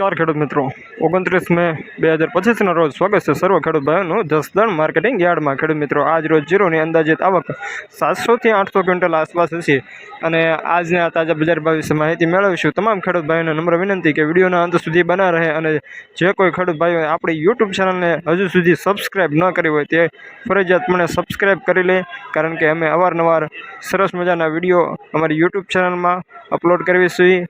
નમસ્કાર ખેડૂત મિત્રો. ઓગણત્રીસ મે બે હજાર પચીસના રોજ સ્વાગત છે સર્વ ખેડૂત ભાઈઓનું જસદણ માર્કેટિંગ યાર્ડમાં. ખેડૂત મિત્રો, આજ રોજ જીરોની અંદાજિત આવક સાતસોથી આઠસો ક્વિન્ટલ આસપાસ હશે. અને આજના તાજા બજાર ભાવ વિશે માહિતી મેળવીશું. તમામ ખેડૂત ભાઈઓને નમ્ર વિનંતી કે વિડીયોના અંત સુધી બના રહે અને જે કોઈ ખેડૂત ભાઈઓ આપણી યુટ્યુબ ચેનલને હજુ સુધી સબસ્ક્રાઈબ ન કરી હોય તે ફરજિયાતપણે સબસ્ક્રાઈબ કરી લે. કારણ કે અમે અવારનવાર સરસ મજાના વીડિયો અમારી યુટ્યુબ ચેનલમાં અપલોડ કરવી છીએ.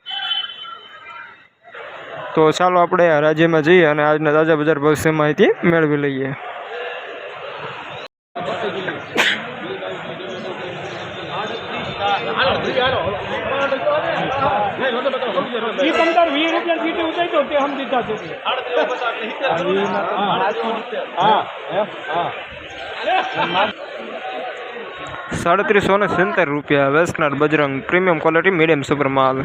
તો ચાલો આપણે રાજ્યમાં જઈએ અને આજના તાજા બજાર ભવિષ્ય માહિતી મેળવી લઈએ. સાડત્રીસો ને સિત્તેર રૂપિયા વેસ્ટનર Bajrang premium quality medium super માલ.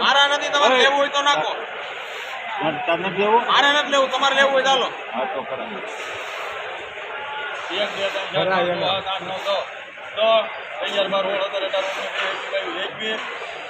મારા નથી તમારે લેવું હોય તો નાખો. મારે નથી લેવું? તમારે લેવું હોય ચાલો એક બે ત્રણ ચાર પાંચ છ આઠ નવ દસ. દસ. અગિયાર બાર સોળ સત્તર અઢાર ઓગણીસ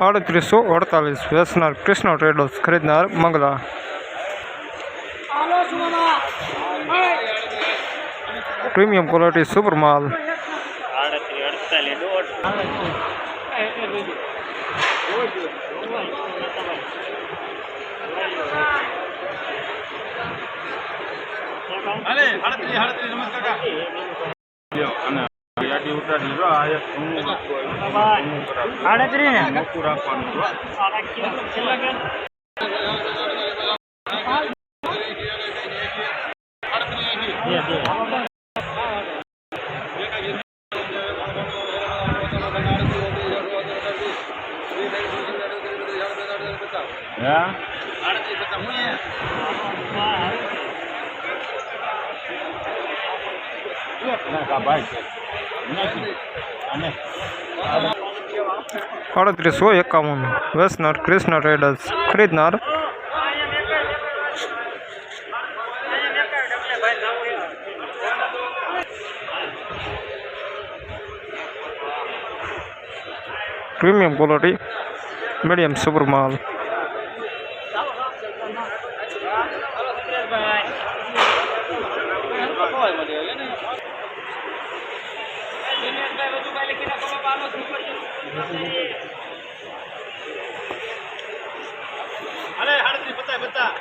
આડત્રીસો અડતાલીસ વેસનાર કૃષ્ણ ટ્રેડર્સ ખરીદનાર મંગલા પ્રીમિયમ ક્વોલિટી સુપર માલ હાલે હાડત્રીસ હાડત્રીસ રમેશ કાકા આડત્રી ને આડત્રીસ પચાસ હું અહીંયા અડત્રીસો એકાવન વેસનર કૃષ્ણ ટ્રેડર્સ ખરીદનાર પ્રીમિયમ ક્વોલિટી મીડિયમ સુપર માલ હાલે હાડત્રીસ પચાસ બતા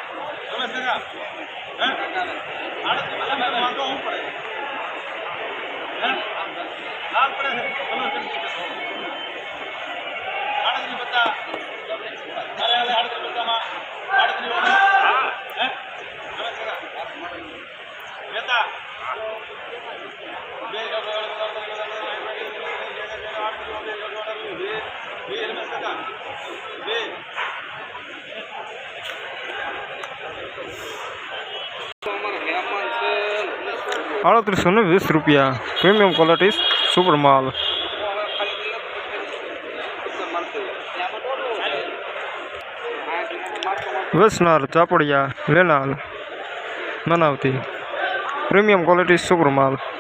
તમે સંગા હે હાડત્રીસ પચાસમાં વાંધો પડે હે પડે પચાસ હાલે હાડત્રીસ પચાસમાં હાડત્રીસ ઓગણીસ. આડત્રીસો ને વીસ રૂપિયા. પ્રીમિયમ ક્વોલિટી સુપર માલ. વેસનાર, ચાપડિયા લેનાર મનાવતી. પ્રીમિયમ ક્વોલિટી સુપર માલ.